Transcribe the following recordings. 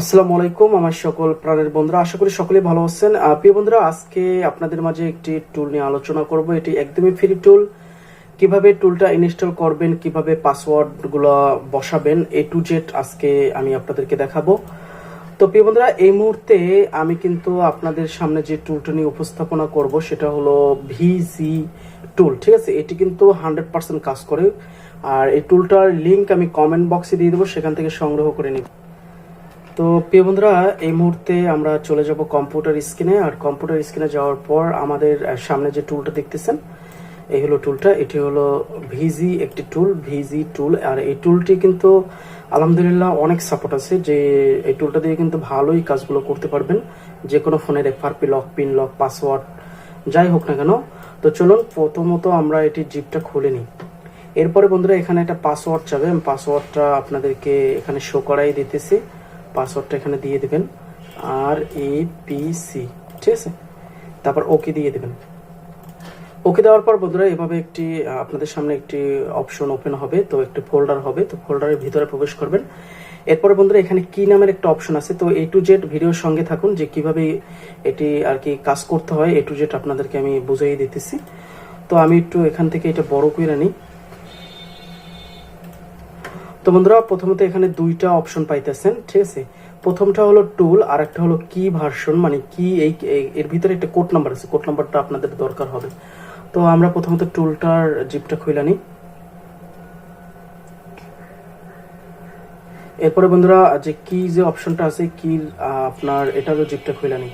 আসসালামু আলাইকুম, আমার সকল প্রাণের বন্ধুরা, আশা করি সকলেই ভালো আছেন। প্রিয় বন্ধুরা, আজকে আপনাদের মাঝে একটি টুল নিয়ে আলোচনা করব। এটি একদমই ফ্রি টুল কীভাবে টুলটা ইনস্টল করবেন, কীভাবে পাসওয়ার্ডগুলো বসাবেন, এ টু জেড আজকে আমি আপনাদেরকে দেখাবো। তো প্রিয় বন্ধুরা, এই মুহূর্তে আমি কিন্তু আপনাদের সামনে যে টুলটা নিয়ে উপস্থাপনা করব, সেটা হলো ভিজি টুল ঠিক আছে? এটি কিন্তু হান্ড্রেড পার্সেন্ট কাজ করে। আর এই টুলটার লিংক আমি কমেন্ট বক্সে দিয়ে দেবো, সেখান থেকে সংগ্রহ করে নিব তো প্রিয় বন্ধুরা, এই মুহূর্তে আমরা চলে যাব কম্পিউটার স্ক্রিনে আর কম্পিউটার স্ক্রিনে যাওয়ার পর আমাদের সামনে যে টুলটা দেখতেছেন, এই হলো টুলটা এটি হলো ভিজি একটি টুল ভিজি টুল আর এই টুলটি কিন্তু আলহামদুলিল্লাহ অনেক সাপোর্ট আছে যে এই টুলটা দিয়ে কিন্তু ভালোই কাজগুলো করতে পারবেন। যে কোনো ফোনের FRP lock pin lock password যাই হোক না কেন। তো চলুন, প্রথমত আমরা এটি জিপটা খুলে নিই। এরপরে বন্ধুরা, এখানে একটা পাসওয়ার্ড চাবে। পাসওয়ার্ডটা আপনাদেরকে এখানে শো করাই দিতেছি। পাসওয়ার্ডটা এখানে দিয়ে দেবেন আর এ পি সি ঠিক আছে? তারপর ওকে দিয়ে দেবেন। ওকে দেওয়ার পর বন্ধুরা, এভাবে একটি আপনাদের সামনে একটি অপশন ওপেন হবে, তো একটি ফোল্ডার হবে, তো ফোল্ডারের ভিতরে প্রবেশ করবেন। এরপরে বন্ধুরা, এখানে কি নামের একটা অপশন আছে, তো এ টু জেড ভিডিওর সঙ্গে থাকুন, যে কীভাবে এটি আর কি কাজ করতে হয় এ টু জেড আপনাদেরকে আমি বুঝিয়ে দিতেছি। তো আমি একটু এখান থেকে এটা বড় করে নিই। তো বন্ধুরা, প্রথমত এখানে দুইটা অপশন পাইতেছেন, ঠিক আছে? প্রথমটা হলো টুল আর একটা হলো কি ভার্সন মানে কি এই এর ভিতরে একটা কোড নাম্বার আছে। কোড নাম্বারটা আপনাদের দরকার হবে। তো আমরা প্রথমত টুলটার জিপটা খুলে নিই। এরপরে বন্ধুরা, যে কি যে অপশনটা আছে কি আপনার এটারও জিপটা খুলে নিই।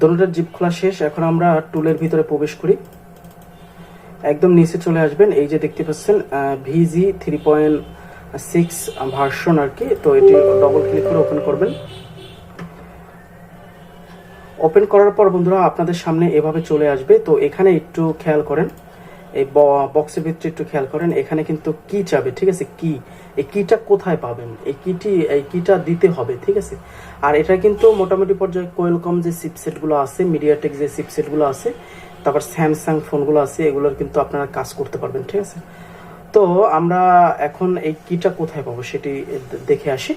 দোনোটার জিপ খোলা শেষ। এখন আমরা টুলের ভিতরে প্রবেশ করি। একদম নিচে চলে আসবেন। এই যে দেখতে পাচ্ছেন V G three point six version আর কি, তো এটি ডবল ক্লিক করে ওপেন করবেন। ওপেন করার পর বন্ধুরা আপনাদের সামনে এভাবে চলে আসবে, তো এখানে একটু খেয়াল করেন, এই বক্সের ভিতরে একটু খেয়াল করেন, এখানে কিন্তু কি চাবে, ঠিক আছে? কি এই কিটা কোথায় পাবেন? এই কিটি এই কিটা দিতে হবে, ঠিক আছে? আর এটা কিন্তু মোটামুটি পর্যায়ে কোয়েলকম যে চিপসেটগুলো আছে মিডিয়াটেক যে চিপসেটগুলো আছে, তারপর স্যামসাং ফোনগুলো আছে, এগুলোর কিন্তু আপনারা কাজ করতে পারবেন, ঠিক আছে? তো আমরা এখন এই কিটা কোথায় পাবো সেটি দেখে আসি।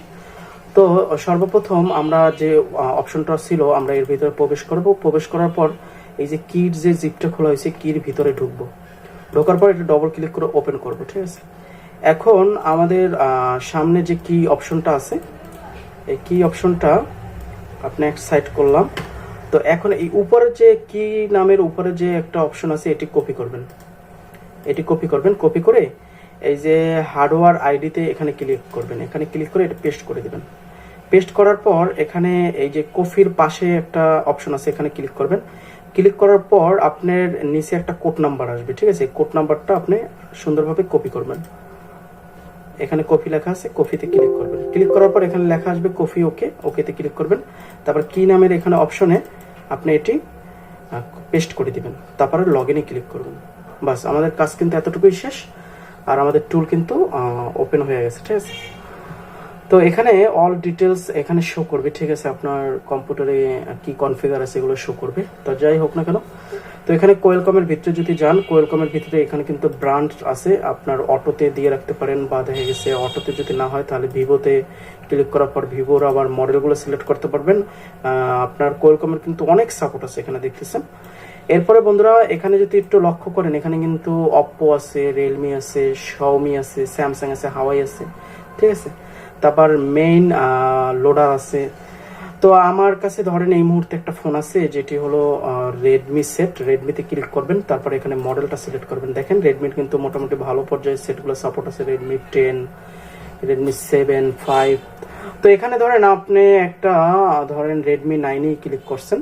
তো সর্বপ্রথম আমরা যে অপশনটা ছিল, আমরা এর ভিতরে প্রবেশ করব। প্রবেশ করার পর এই যে কির যে জিপটা খোলা হয়েছে, কির ভিতরে ঢুকবো। ঢোকার পর এটা ডবল ক্লিক করে ওপেন করব, ঠিক আছে? এখন আমাদের সামনে যে কি অপশনটা আছে, এই কি অপশনটা আপনি এক সাইড করলাম। তো এখন এই উপরে যে কি নামের উপরে যে একটা অপশন আছে, এটি কপি করবেন। এটি কপি করবেন। কপি করে এই যে হার্ডওয়ার আইডিতে এখানে ক্লিক করবেন। এখানে ক্লিক করে এটা পেস্ট করে দেবেন। পেস্ট করার পর এখানে এই যে কফির পাশে একটা অপশন আছে, এখানে ক্লিক করবেন। ক্লিক করার পর আপনার নিচে একটা কোড নাম্বার আসবে, ঠিক আছে? কোড নাম্বারটা আপনি সুন্দরভাবে কপি করবেন। এখানে কফি লেখা আছে কফিতে ক্লিক করবেন। ক্লিক করার পর এখানে লেখা আসবে কফি ওকে ওকেতে ক্লিক করবেন। তারপর কি নামের এখানে অপশনে আপনি এটি পেস্ট করে দিবেন। তারপরে লগ ইনে ক্লিক করবেন। বাস, আমাদের কাজ কিন্তু এতটুকুই শেষ। আর আমাদের টুল কিন্তু ওপেন হয়ে গেছে, ঠিক আছে? তো এখানে অল ডিটেলস এখানে শো করবে, ঠিক আছে? আপনার কম্পিউটারে কি কনফিগার আছে এগুলো শো করবে। তো যাই হোক না কেন, তো এখানে কোয়েলকমের ভিতরে যদি যান কোয়েলকমের ভিতরে এখানে কিন্তু ব্রান্ড আছে। আপনার অটোতে দিয়ে রাখতে পারেন বা দেখা গেছে অটোতে যদি না হয়, তাহলে ভিভোতে ক্লিক করার পর ভিভোর আবার মডেলগুলো সিলেক্ট করতে পারবেন। আপনার কোয়েলকমের কিন্তু অনেক সাপোর্ট আছে এখানে দেখতেছেন। এরপরে বন্ধুরা, এখানে যদি একটু লক্ষ্য করেন, এখানে কিন্তু অপ্পো আছে রিয়েলমি আছে শাওমি আছে স্যামসাং আছে হাওয়াই আছে, ঠিক আছে? তারপর মেইন লোডার আছে। তো আমার কাছে ধরেন এই মুহূর্তে একটা ফোন আছে, যেটি হলো রেডমি সেট রেডমিতে ক্লিক করবেন, তারপর এখানে মডেলটা সিলেক্ট করবেন। দেখেন রেডমির কিন্তু মোটামুটি ভালো পর্যায়ের সেটগুলো সাপোর্ট আছে Redmi ten Redmi seven five তো এখানে ধরেন আপনি একটা, ধরেন রেডমি নাইনেই ক্লিক করছেন।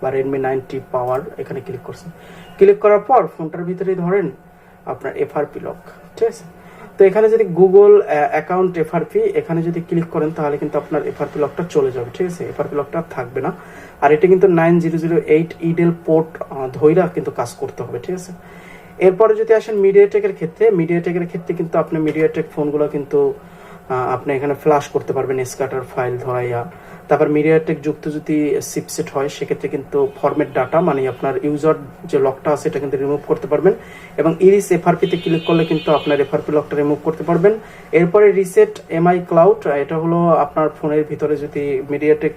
বা রেডমি নাইনটি পাওয়ার এখানে ক্লিক করছেন। ক্লিক করার পর ফোনটার ভিতরে ধরেন আপনার এফআরপি লক ঠিক আছে? তো এখানে যদি গুগল অ্যাকাউন্ট এফআরপি এখানে যদি ক্লিক করেন তাহলে কিন্তু আপনার এফআরপি লকটা চলে যাবে, ঠিক আছে? এফআরপি লকটা থাকবে না। আর এটা কিন্তু nine zero zero eight EDL port ধৈরা কিন্তু কাজ করতে হবে, ঠিক আছে? এরপরে যদি আসেন মিডিয়াটেকের ক্ষেত্রে মিডিয়াটেকের ক্ষেত্রে কিন্তু আপনি মিডিয়াটেক ফোনগুলো কিন্তু আপনি এখানে ফ্লাশ করতে পারবেন স্ক্যাটার ফাইল ধরাইয়া তারপর মিডিয়াটেক যুক্ত যদি সিপসেট হয়, সেক্ষেত্রে কিন্তু ফরম্যাট ডাটা মানে আপনার ইউজার যে লকটা আছে, এটা কিন্তু রিমুভ করতে পারবেন। এবং ইরিস এফআরপিতে ক্লিক করলে কিন্তু আপনার এফআরপি লকটা রিমুভ করতে পারবেন। এরপরে রিসেট এমআই ক্লাউড এটা হলো আপনার ফোনের ভিতরে যদি মিডিয়াটেক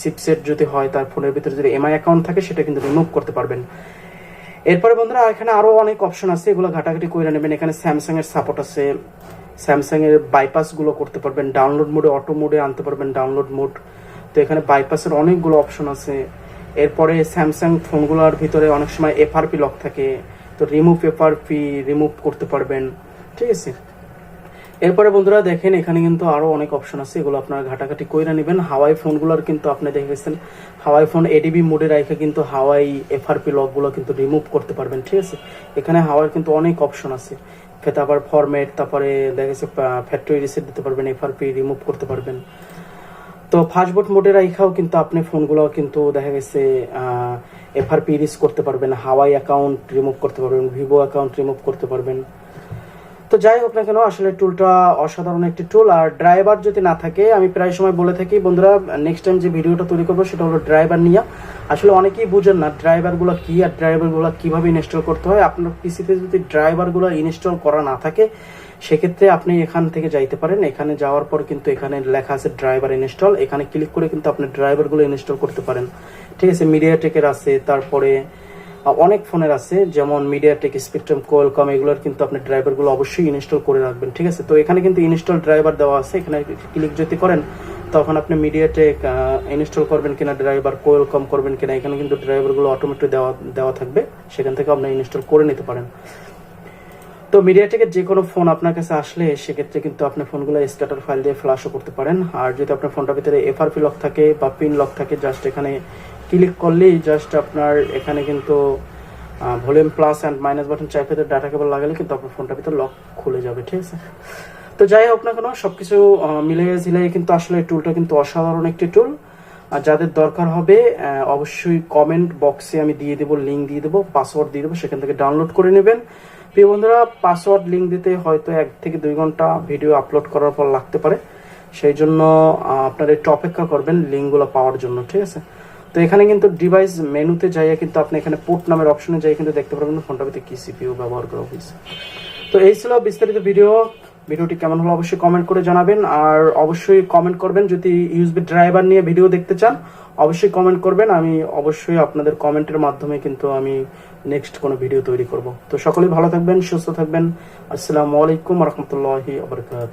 সিপসেট যদি হয়, তার ফোনের ভিতরে যদি এমআই অ্যাকাউন্ট থাকে, সেটা কিন্তু রিমুভ করতে পারবেন। এরপরে বন্ধুরা, এখানে আরও অনেক অপশন আছে, এগুলো ঘাটাঘাটি করে নেবেন। এখানে স্যামসাং এর সাপোর্ট আছে। স্যামসাং এর বাইপাসগুলো করতে পারবেন ডাউনলোড মোডে অটো মোডে আনতে পারবেন ডাউনলোড মোড তো এখানে বাইপাসের অনেকগুলো অপশন আছে। এরপরে স্যামসাং ফোনগুলোর ভিতরে অনেক সময় এফআরপি লক থাকে। তো রিমুভ এফআরপি রিমুভ করতে পারবেন। ঠিক আছে? এরপরে বন্ধুরা দেখেন, এখানে কিন্তু আরও অনেক অপশন আছে। এগুলো আপনারা ঘাটাঘাটি কইরা নেবেন। হাওয়াই ফোনগুলোর কিন্তু আপনি দেখে গেছেন হাওয়াই ফোন এডিবি মোডে রাখে কিন্তু হাওয়াই এফআরপি লকগুলো কিন্তু রিমুভ করতে পারবেন। ঠিক আছে? এখানে হাওয়ার কিন্তু অনেক অপশন আছে। তারপর ফরম্যাট তারপরে দেখা গেছে ফ্যাক্টরি রিসেট দিতে পারবেন এফআরপি রিমুভ করতে পারবেন। তো ফাস্টবোর্ড মোডে রাইখাও কিন্তু আপনি ফোনগুলো কিন্তু দেখা গেছে এফআরপি রিস করতে পারবেন, হাওয়াই অ্যাকাউন্ট রিমুভ করতে পারবেন, ভিভো অ্যাকাউন্ট রিমুভ করতে পারবেন। তো যাই হোক না কেন, আসলে টুলটা অসাধারণ একটি টুল আর ড্রাইভার যদি না থাকে, আমি প্রায় সময় বলে থাকি, বন্ধুরা নেক্সট টাইম যে ভিডিওটা তৈরি করব সেটা হলো ড্রাইভার নিয়ে। আসলে অনেকেই বুঝেন না ড্রাইভারগুলো কী আর ড্রাইভারগুলো কীভাবে ইনস্টল করতে হয়। আপনার পিসিতে যদি ড্রাইভারগুলো ইনস্টল করা না থাকে, সেক্ষেত্রে আপনি এখান থেকে যাইতে পারেন। এখানে যাওয়ার পর কিন্তু এখানে লেখা আছে ড্রাইভার ইনস্টল এখানে ক্লিক করে কিন্তু আপনি ড্রাইভারগুলো ইনস্টল করতে পারেন। ঠিক আছে মিডিয়াটেকের আছে, তারপরে অনেক ফোনের আছে, যেমন মিডিয়াটেক স্পেকট্রাম কোয়েলকম এগুলোর কিন্তু আপনি ড্রাইভারগুলো অবশ্যই ইনস্টল করে রাখবেন, ঠিক আছে? তো এখানে কিন্তু ইনস্টল ড্রাইভার দেওয়া আছে, এখানে ক্লিক যদি করেন, তখন আপনি মিডিয়াটেক ইনস্টল করবেন কিনা, ড্রাইভার কোয়েলকম করবেন কিনা, এখানে কিন্তু ড্রাইভারগুলো অটোমেটিক দেওয়া দেওয়া থাকবে, সেখান থেকে আপনি ইনস্টল করে নিতে পারেন। তো মিডিয়াটেকের যে কোনো ফোন আপনার কাছে আসলে, সেক্ষেত্রে কিন্তু আপনি ফোনগুলো স্ক্যাটার ফাইল দিয়ে ফ্ল্যাশও করতে পারেন, আর যদি আপনার ফোনটার ভিতরে এফআরপি লক থাকে বা পিন লক থাকে জাস্ট এখানে ক্লিক করলেই জাস্ট আপনার এখানে কিন্তু volume plus and minus button চাইপে data cable লাগালে কিন্তু আপনার ফোনটার ভিতরে লক খুলে যাবে ঠিক আছে? তো যাই হোক না কেন সবকিছু আহ, মিলিয়ে ঝিলিয়ে কিন্তু আসলে টুলটা কিন্তু অসাধারণ একটি টুল আর যাদের দরকার হবে অবশ্যই কমেন্ট বক্সে আমি দিয়ে দেবো লিঙ্ক দিয়ে দেবো পাসওয়ার্ড দিয়ে দেবো সেখান থেকে ডাউনলোড করে নেবেন। প্রিয় বন্ধুরা পাসওয়ার্ড লিঙ্ক দিতে হয়তো এক থেকে দুই ঘণ্টা ভিডিও আপলোড করার পর লাগতে পারে। সেই জন্য আপনারা একটু অপেক্ষা করবেন লিঙ্কগুলো পাওয়ার জন্য ঠিক আছে? তো এখানে কিন্তু ডিভাইস মেনুতে যাইয়া কিন্তু আপনি এখানে পোর্ট নামের অপশনে যাই কিন্তু দেখতে পারবেন ফোনটার ভিতরে কি সিপিইউ ব্যবহার করা হয়েছে তো এই ছিল বিস্তারিত ভিডিও ভিডিওটি কেমন হলো অবশ্যই কমেন্ট করে জানাবেন। আর অবশ্যই কমেন্ট করবেন যদি ইউএসবি ড্রাইভার নিয়ে ভিডিও দেখতে চান, অবশ্যই কমেন্ট করবেন। আমি অবশ্যই আপনাদের কমেন্টের মাধ্যমে কিন্তু আমি নেক্সট কোনো ভিডিও তৈরি করব। তো সকলেই ভালো থাকবেন, সুস্থ থাকবেন। আসসালামু আলাইকুম রহমতুল্লাহি আবরকাত